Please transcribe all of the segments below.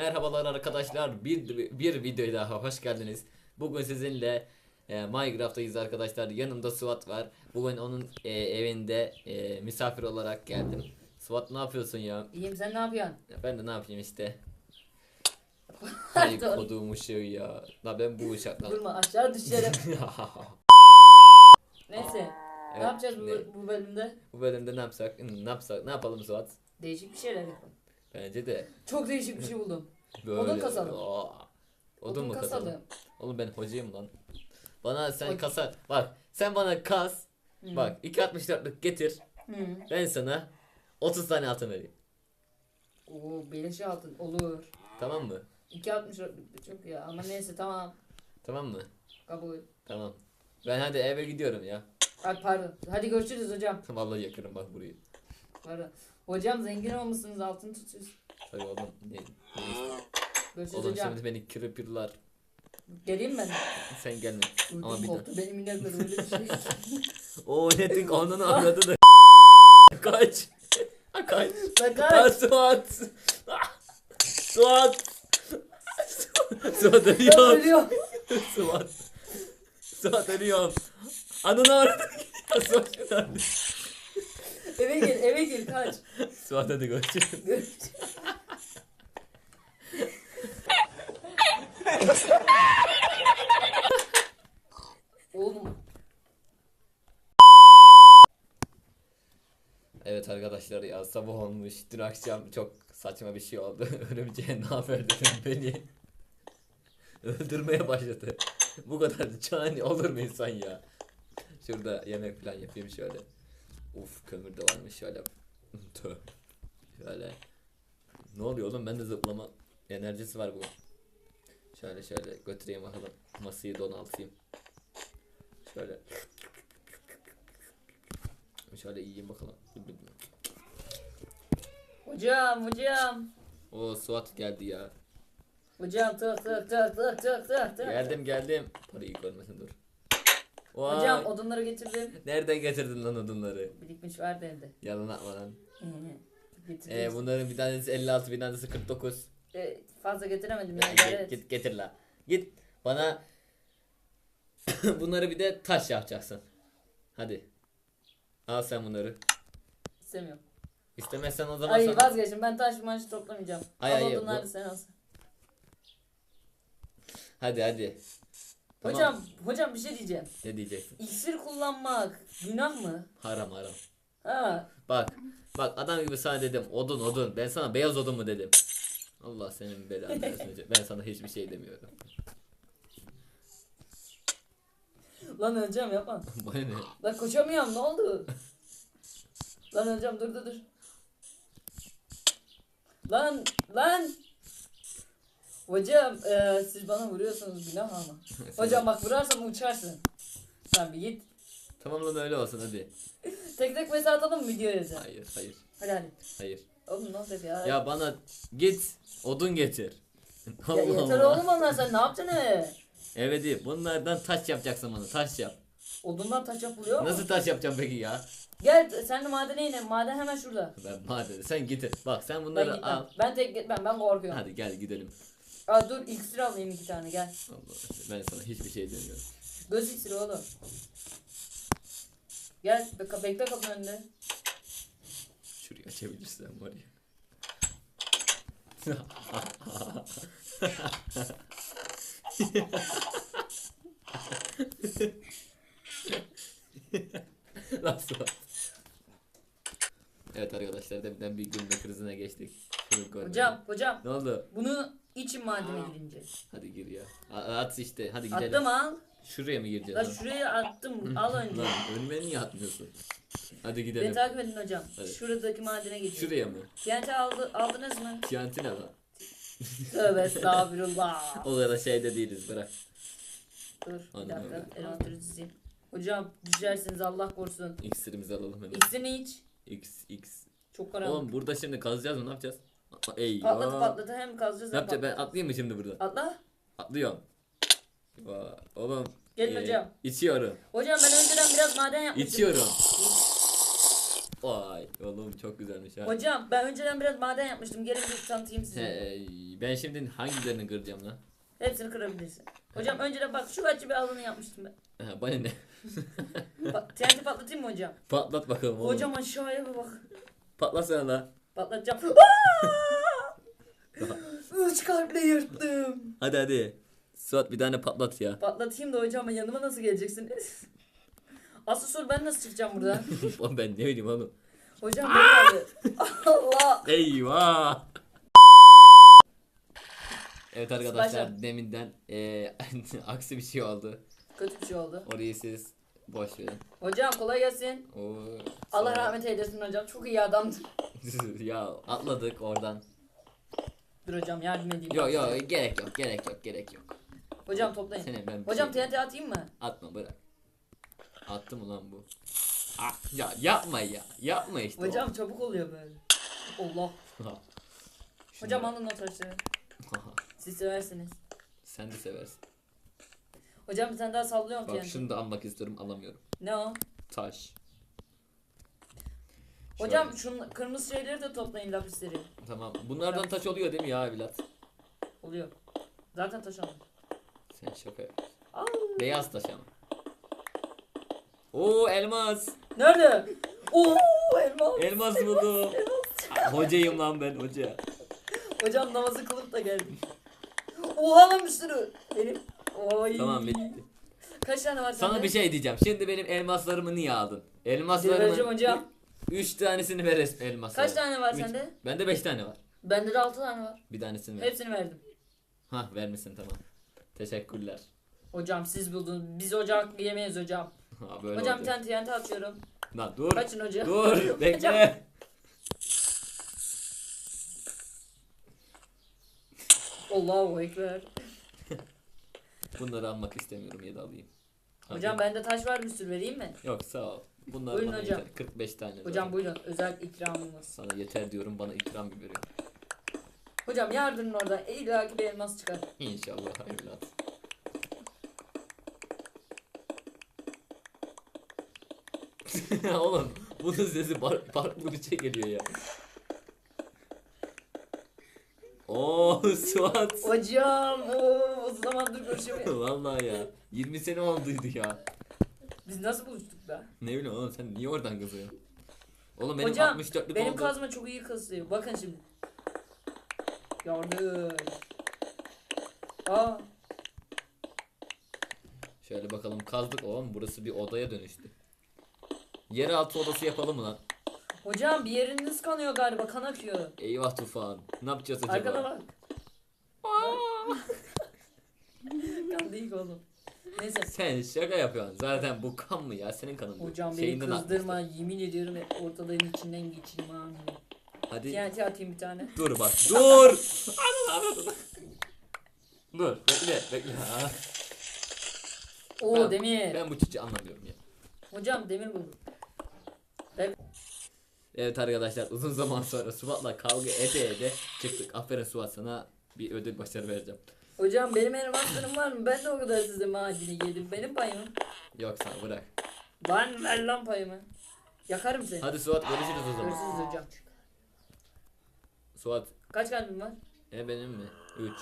Merhabalar arkadaşlar. Bir, bir videoya daha hoş geldiniz. Bugün sizinle e, Minecraft'tayız arkadaşlar. Yanımda Suat var. Bugün onun e, evinde e, misafir olarak geldim. Suat ne yapıyorsun ya? İyiyim sen ne yapıyorsun? Ya Ben de ne yapayım işte. Hay koduğum ışığı ya. La ben bu uşakla. Durma aşağı düşerim. Neyse. Evet, ne yapacağız bu, ne- bu bölümde? Bu bölümde ne yapsak? Hmm, Ne yapsak? Ne yapalım Suat? Değişik bir şeyler yapalım. Bence de Çok değişik bir şey buldum. böyle. Odun kasalım. Aa, Odun, mu kasalım. Oğlum ben hocayım lan. Bana sen Hoca- kasa bak sen bana kas Hı. bak 2.64'lük getir Hı. ben sana 30 tane altın vereyim. Oo beleş altın olur. Tamam mı? 2.60 çok ya ama neyse tamam Tamam mı? kabul. Tamam. Ben hadi eve gidiyorum ya. Ay pardon. Hadi görüşürüz hocam. Vallahi yakarım bak burayı. Pardon. Hocam zengin olmuşsunuz altın tutuyorsunuz. Tabii oğlum. Ne, ne Görüşürüz Oğlum hocam. şimdi beni kırpırlar. Geleyim ben. Sen gelme. Ama bir koptu benim inekler öyle bir şey. O netin onun anladı da. Kaç. Kaç. Ah, kaç. Suat. Suat. Suat ölüyor. ölüyorum. Suat. Suat ölüyorum. Ananı aradı. Suat şuradan. Eve gel eve gel kaç. Suat hadi görüşürüz. Görüşürüz. Oğlum Evet arkadaşlar ya sabah olmuş. Dün akşam çok saçma bir şey oldu. Örümceğe ne haber dedim beni. Öldürmeye başladı. Bu kadar cani olur mu insan ya? Şurada yemek falan yapayım şöyle. Uf kömür de varmış şöyle. Şöyle. Ne oluyor oğlum bende zıplama enerjisi var bu. Şöyle şöyle götüreyim bakalım. Masayı donaltayım. Şöyle. Şöyle yiyeyim bakalım. hocam hocam. O Suat geldi ya. Hocam tık tık tık tık tık tık tık. Geldim geldim. Parayı görmesin dur. Vay. Hocam odunları getirdim. Nereden getirdin lan odunları? Birikmiş vardı evde. Yalan atma lan. getirdim. Ee, bunların bir tanesi 56 bir tanesi 49. Ee, fazla getiremedim Ya ya. git, Evet. git getir la. Git bana bunları bir de taş yapacaksın. Hadi. Al sen bunları. İstemiyorum. İstemezsen o zaman Ay sana... vazgeçtim ben taş maç toplamayacağım. Ay, Al ay, odunları bu- sen alsın. Hadi hadi. Tamam. Hocam hocam bir şey diyeceğim. Ne diyeceksin? İksir kullanmak günah mı? Haram haram. Ha. Bak. Bak adam gibi sana dedim odun odun. Ben sana beyaz odun mu dedim. Allah senin belanı versin hocam. Ben sana hiçbir şey demiyorum. Lan hocam yapma. Bana ne? Lan koşamıyorum ne oldu? lan hocam dur dur dur. Lan lan. Hocam eee, siz bana vuruyorsunuz günah ama. Hocam bak vurarsam uçarsın. Sen bir git. Tamam lan öyle olsun hadi. Tek tek mesaj atalım mı videoya hocam? Hayır hayır Hadi hadi. hayır. Oğlum nasıl ya? Ya bana git odun getir. Ya Allah yeter Allah. oğlum onlar sen ne yapacaksın eve? Evet değil. Bunlardan taş yapacaksın bana. Taş yap. Odundan taş yapılıyor mu? Nasıl taş yapacağım peki ya? Gel sen de madene inelim. Maden hemen şurada. Ben madem sen getir. Bak sen Ben bunları gitmem. al. Ben tek gitmem. Ben korkuyorum. Hadi gel gidelim. Aa, dur iksir alayım iki tane gel. Allah ben sana hiçbir şey demiyorum. Göz iksiri oğlum. Gel bek bekle kapının önünde. Şurayı açabilirsen var ya. Lan Suat. Evet arkadaşlar deminden bir gülme krizine geçtik. Şunu. Hocam hocam Ne oldu? bunu için madene gidince. Hadi gir ya. A- At işte hadi gidelim. Attım al. Şuraya mı Lan gireceğiz? şuraya attım al önce. Lan önüme niye atmıyorsun? Hadi Beni gidelim. takip edin hocam. Hadi. Şuradaki madene gidiyor. Şuraya mı? TNT aldı, aldınız mı? TNT ne lan? Tövbe estağfurullah. O kadar şeyde değiliz bırak. Dur bir Anladım, dakika. evet. Envanteri dizeyim. Hocam düşersiniz Allah korusun. İksirimizi alalım hemen. İksini iç. X X. Çok karanlık. Oğlum burada şimdi kazacağız mı ne yapacağız? A- Ey Patladı patladı hem kazacağız Ne hem yapacağız ben patladı. atlayayım mı şimdi burada? Atla. Atlıyorum. Vay, Oğlum. Gelin ee, hocam. İçiyorum. Hocam ben önceden biraz maden yapmıştım. İçiyorum. Vay oğlum çok güzelmiş ha. Hocam ben önceden biraz maden yapmıştım. Gelin bir tanıtayım size. Hey Ben şimdi hangilerini kıracağım lan? Hepsini kırabilirsin. Hocam önce de bak şu açı bir alanı yapmıştım ben. Ha, bana ne? TNT patlatayım mı hocam? Patlat bakalım oğlum. Hocam aşağıya bir bak. Patlasana lan. Patlatacağım. Üç kalple yırttım. Hadi hadi. Suat bir tane patlat ya. Patlatayım da hocam yanıma nasıl geleceksiniz? Asıl soru ben nasıl çıkacağım buradan? Oğlum ben ne bileyim oğlum. Hocam beni. Allah. Eyvah. Evet arkadaşlar Başla. deminden eee aksi bir şey oldu. Kötü bir şey oldu. Orayı siz boş verin. Hocam kolay gelsin. Oo, Allah rahmet eylesin hocam. Çok iyi adamdı. ya atladık oradan. Dur hocam yardım edeyim. Yok yok gerek yok gerek yok gerek yok. Hocam toplayın. Seni ben bir Hocam şey- TNT atayım mı? atma bırak. Attı mı lan bu? Ah, ya yapma ya. Yapma işte. Hocam çabuk oluyor böyle. Allah. Şunu- Hocam alın o taşları. Siz seversiniz. Sen de seversin. Hocam bir tane daha sallıyorum Bak TNT. şunu da almak istiyorum alamıyorum. Ne o? Taş. Hocam şunun kırmızı şeyleri de toplayın lapisleri. Tamam. Bunlardan taş oluyor değil mi ya evlat? Oluyor. Zaten taş alın. Sen şaka yapıyorsun. Beyaz taş ama. Oo elmas. Nerede? Oo elma. Elmas buldum. Hocayım lan ben hoca. Hocam namazı kılıp da geldim. Oha lan bir sürü. Benim. Oy. Tamam bitti. Kaç tane var Sana sende? bir şey diyeceğim. Şimdi benim elmaslarımı niye aldın? Vereceğim Elmaslarımın hocam. 3 tanesini ver es- elmasları. Kaç tane var Üç. sende? Bende 5 tane var. Bende de 6 tane var. Bir tanesini ver. Hepsini verdim. Hah vermişsin tamam. Teşekkürler. Hocam siz buldunuz. Biz ocak yemeyiz hocam. Ha böyle hocam bir olacak. tane TNT atıyorum. Lan dur. Kaçın hocam. Dur bekle. Allahu ekber. Bunları almak istemiyorum ya da alayım. Hadi. Hocam bende taş var bir sürü vereyim mi? Yok sağ ol. Bunlar Buyurun bana hocam. yeter. 45 tane. Hocam zaten. buyurun özel ikramımız. Sana yeter diyorum bana ikram gibi veriyor. Hocam yardırın oradan. İlla ki bir elmas çıkar. İnşallah evlat. Oğlum bunun sesi bar şey geliyor ya. Oo Suat. Hocam ooo o zamandır görüşemiyoruz. Vallahi ya. 20 sene olduydu ya. Biz nasıl buluştuk be? Ne bileyim oğlum sen niye oradan kızıyorsun? Oğlum benim Hocam 64'lük benim oldu. kazma çok iyi kazıyor. Bakın şimdi. Gördüm. Aa Şöyle bakalım kazdık oğlum burası bir odaya dönüştü. Yeraltı odası yapalım mı lan? hocam bir yeriniz kanıyor galiba kan akıyor. Eyvah tufan. Ne yapacağız acaba? Arkada bak. kan değil oğlum. Neyse. Sen şaka yapıyorsun. Zaten bu kan mı ya? Senin kanın bu. Hocam beni Şeyinden kızdırma. atmıştır. Yemin ediyorum hep ortaların içinden geçeyim amin. Hadi. TNT atayım bir tane. Dur bak. Dur. Dur. Bekle. Bekle. Ha. Oo Ben- demir. Ben bu çiçeği anlamıyorum ya. Hocam demir buldum. Evet arkadaşlar uzun zaman sonra Suat'la kavga ede ede çıktık. Aferin Suat sana bir ödül başarı vereceğim. Hocam benim elmaslarım var mı? Ben de o kadar size madeni yedim. Benim payım. Yok sana bırak. Lan ver lan payımı. Yakarım seni. Hadi Suat görüşürüz o zaman. Görüşürüz hocam. Suat Kaç kalbim var? e benim mi? 3.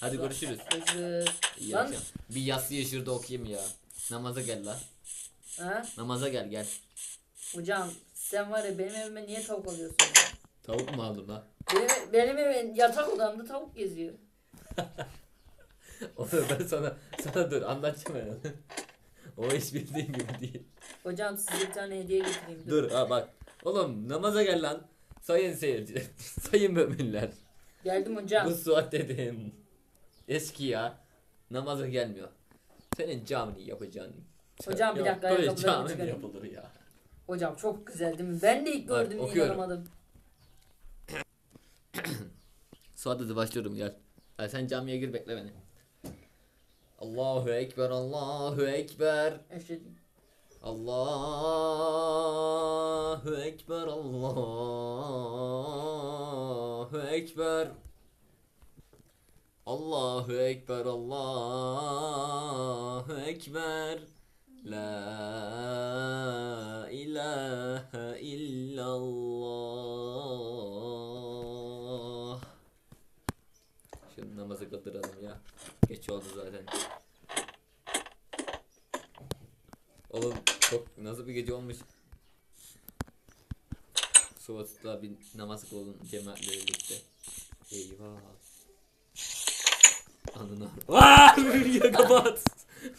Hadi görüşürüz. Görüşürüz. İyi Lan. akşam. Bir yatsıyı şurada okuyayım ya. Namaza gel lan. Ha? Namaza gel gel. Hocam sen var ya benim evime niye tavuk alıyorsun? Tavuk mu aldın lan? Benim, benim evim yatak odamda tavuk geziyor. Onu ben sana sana dur anlatacağım ben onu. o iş bildiğin gibi değil. Hocam size bir tane hediye getireyim. Dur ha bak. Oğlum namaza gel lan. Sayın seyirciler. Sayın müminler. Geldim hocam. Bu Suat dedim. Eski ya. Namaza gelmiyor. Senin camini yapacağın. Hocam bir Ya dakika, Böyle ayakkabılarımı cami mi çıkarayım. yapılır ya? Hocam çok güzel değil mi? Ben de ilk Bak, gördüm okuyorum. inanamadım. Suat hadi başlıyorum gel. Hadi sen camiye gir bekle beni. Allahu Ekber, Allahu Ekber. Eşhedü. Allahu Ekber, Allahu Ekber. Allahu Ekber, Allahu Ekber. La ilahe illallah. Şu namazı kıldıralım ya. Oldu zaten. Oğlum çok nasıl bir gece olmuş. Suvat'ta bir namaz kılın cemaatle birlikte. Eyvah. Anına. Aaaa! Ya kapat.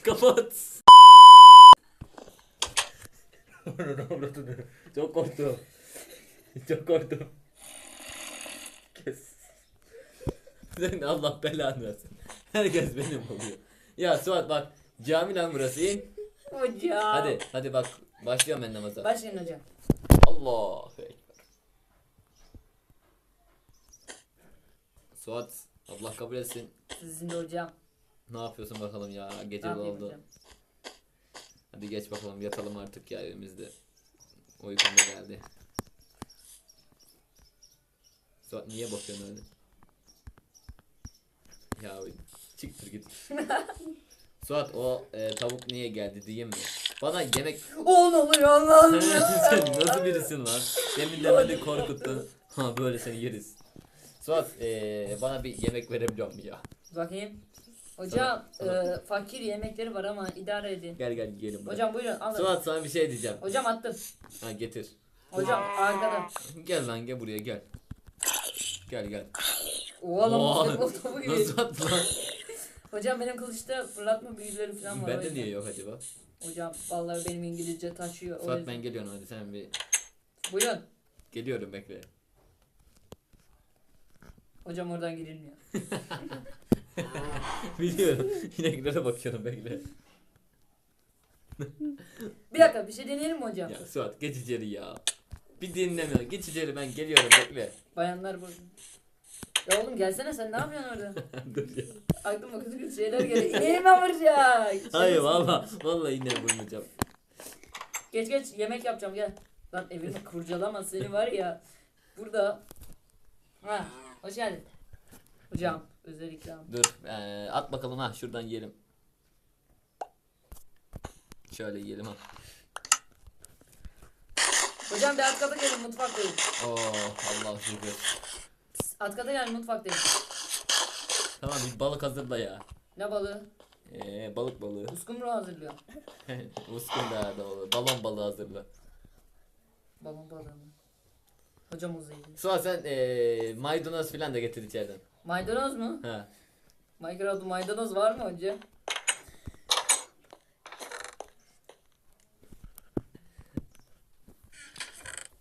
kapat. Çok korktum. Çok korktum. Kes. Senin Allah belanı versin. Herkes benim oluyor. Ya Suat bak cami lan burası. Hocam. Hadi hadi bak başlıyorum ben namaza. Başlayın hocam. Allah Ekber. Suat Allah kabul etsin. Sizin de hocam. Ne yapıyorsun bakalım ya Ne gece yapayım oldu. hocam? Hadi geç bakalım yatalım artık ya evimizde. Uykum da geldi. Suat niye bakıyorsun öyle? Ya çıktır git. Suat o e, tavuk niye geldi diyeyim mi? Bana yemek O ne oluyor Allah'ım sen nasıl birisin lan? Demin de beni korkuttun. Ha böyle seni yeriz. Suat e, bana bir yemek verebiliyor musun ya? Bakayım. Hocam Tamam, e, fakir yemekleri var ama idare edin. Gel gel yiyelim. buraya. Hocam buyurun alın. Suat sana bir şey diyeceğim. Hocam attım. Ha getir. Hocam arkada. Gel lan gel buraya gel. Gel gel. Lan Oha, basketbol topu gibi. Nasıl attı lan? Hocam benim kılıçta fırlatma büyüleri falan var. Bende niye yok acaba? Hocam vallahi benim İngilizce taşıyor. yüzden. ben geliyorum hadi sen bir Buyurun. geliyorum bekle. Hocam oradan girilmiyor. Biliyorum. İneklere bakıyorum bekle. Bir dakika bir şey deneyelim mi hocam? Ya Suat geç içeri ya. Bir dinlemiyor. Geç içeri ben geliyorum bekle. Bayanlar burada. Ya oğlum gelsene sen ne yapıyorsun orada? Dur ya. Aklıma kötü kötü şeyler geliyor. İneğim vuracak. Hayır valla. Valla yine vurmayacağım. Geç geç yemek yapacağım gel. Lan evimi kurcalama seni var ya. Burada. Ha, hoş geldin. Hocam özel ikram. Dur eee, at bakalım ha şuradan yiyelim. Şöyle yiyelim ha. Hocam bir alt kata gelin mutfaktayım. Oh Allah şükür. Kata gelin mutfaktayım. Tamam bir balık hazırla ya. Ne balığı? Eee balık balığı. Uskumru hazırlıyor. Uskun da olur. Balon balığı hazırla. Balon balığı mı? Hocam uzaydı. Suat sen eee maydanoz falan da getir içeriden. Maydanoz mu? Ha. Minecraft'ta maydanoz var mı hocam?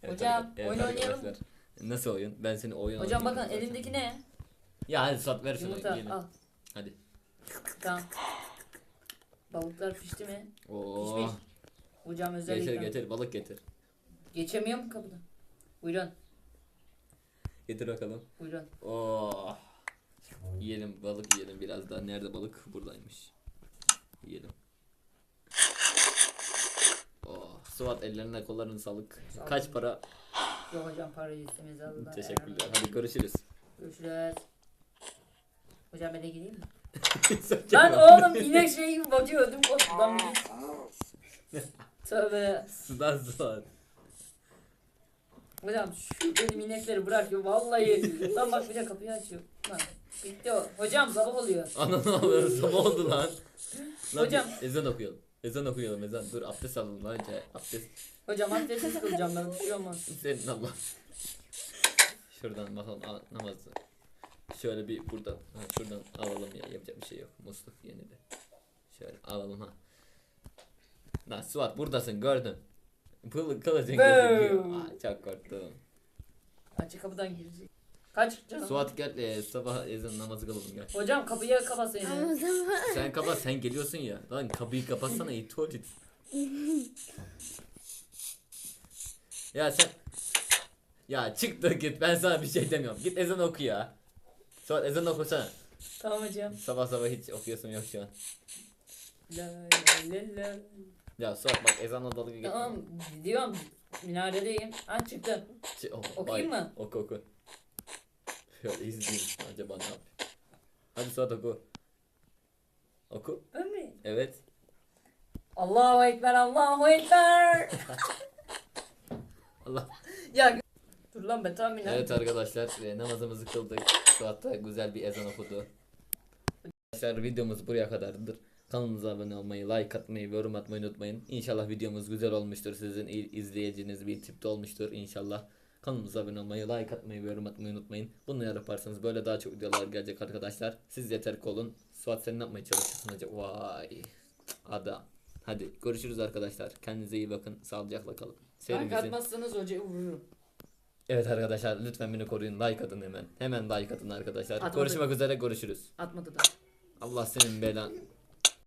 Hocam, hadi- oyun oynayalım arkadaşlar. Nasıl oyun? Ben seni oyun Hocam bakın oynayayım elimdeki ne? Ya hadi Suat ver şunu Yumurta yiyelim. al. Hadi. Tamam. Balıklar pişti mi? Oo. Pişmiş. Hocam özel Getir ikram. getir balık getir. Geçemiyorum kapıdan. Buyurun. Getir bakalım. Buyurun. Oh. Yiyelim balık yiyelim biraz daha. Nerede balık? Buradaymış. Yiyelim. Oh. Suat ellerine kollarına sağlık. Sağ Kaç para? Yok hocam parayı istemeyiz Allah. Teşekkürler. Hadi görüşürüz. Görüşürüz. Hocam ben de gideyim mi? Lan oğlum inek şey gibi bakıyor ödüm koptu lan bir git. Tövbe. Sudan Suat. Hocam şu benim inekleri bırakıyor vallahi. Lan bak bir de kapıyı açıyor. Lan bitti o. Hocam sabah oluyor. Ana ne oluyor? Sabah oldu lan. lan Hocam. Ezan okuyalım. Ezan okuyalım ezan. Dur abdest alalım lan önce. Abdest. Hocam abdestsiz kılacağım ben bir şey olmaz. Senin Allah. Şuradan bakalım a- namazı. Şöyle bir buradan, ha, şuradan alalım ya yapacak bir şey yok. Musluk yeni de. Şöyle alalım ha. Lan Suat buradasın gördüm. Kıl, kılıcın gözüküyor. Aa, çok korktum. Açık kapıdan girecek. Kaç canım? Suat gel e, sabah ezan namazı kılalım gel. Hocam kapıyı kapatsaydın. Sen kapat sen geliyorsun ya. Lan kapıyı kapatsana it tuvalet. ya sen ya çık da git ben sana bir şey demiyorum. Git ezan oku ya. Suat ezan okusana. Tamam hocam. Sabah sabah hiç okuyorsun yok şu an. La la la la. Ya Suat bak ezanla dalga geçme. Tamam gidiyorum. Minaredeyim. Ha çıktım. Şey, oh, Okuyayım ay, mı? Oku oku. Şöyle izleyeyim acaba ne yapıyor. Hadi Suat oku. Oku. Ben mi? Evet. Allahu Ekber, Allahu Ekber. Allah. ya Dur lan be tahmin Evet arkadaşlar e, namazımızı kıldık. Suat da güzel bir ezan okudu. Arkadaşlar videomuz buraya kadardır. Kanalımıza abone olmayı, like atmayı, yorum atmayı unutmayın. İnşallah videomuz güzel olmuştur. Sizin izleyiciniz bir tipte olmuştur inşallah. Kanalımıza abone olmayı, like atmayı, yorum atmayı unutmayın. Bunları yaparsanız böyle daha çok videolar gelecek arkadaşlar. Siz yeter ki olun. Suat sen ne yapmaya çalışıyorsun acaba? Vay adam. Hadi görüşürüz arkadaşlar. Kendinize iyi bakın. Sağlıcakla kalın. Like Serimizin... atmazsanız hocayı vururum. Evet arkadaşlar lütfen beni koruyun. Like atın hemen. Hemen like atın arkadaşlar. Atmadık. Görüşmek üzere görüşürüz. Atmadı da. Allah senin belan.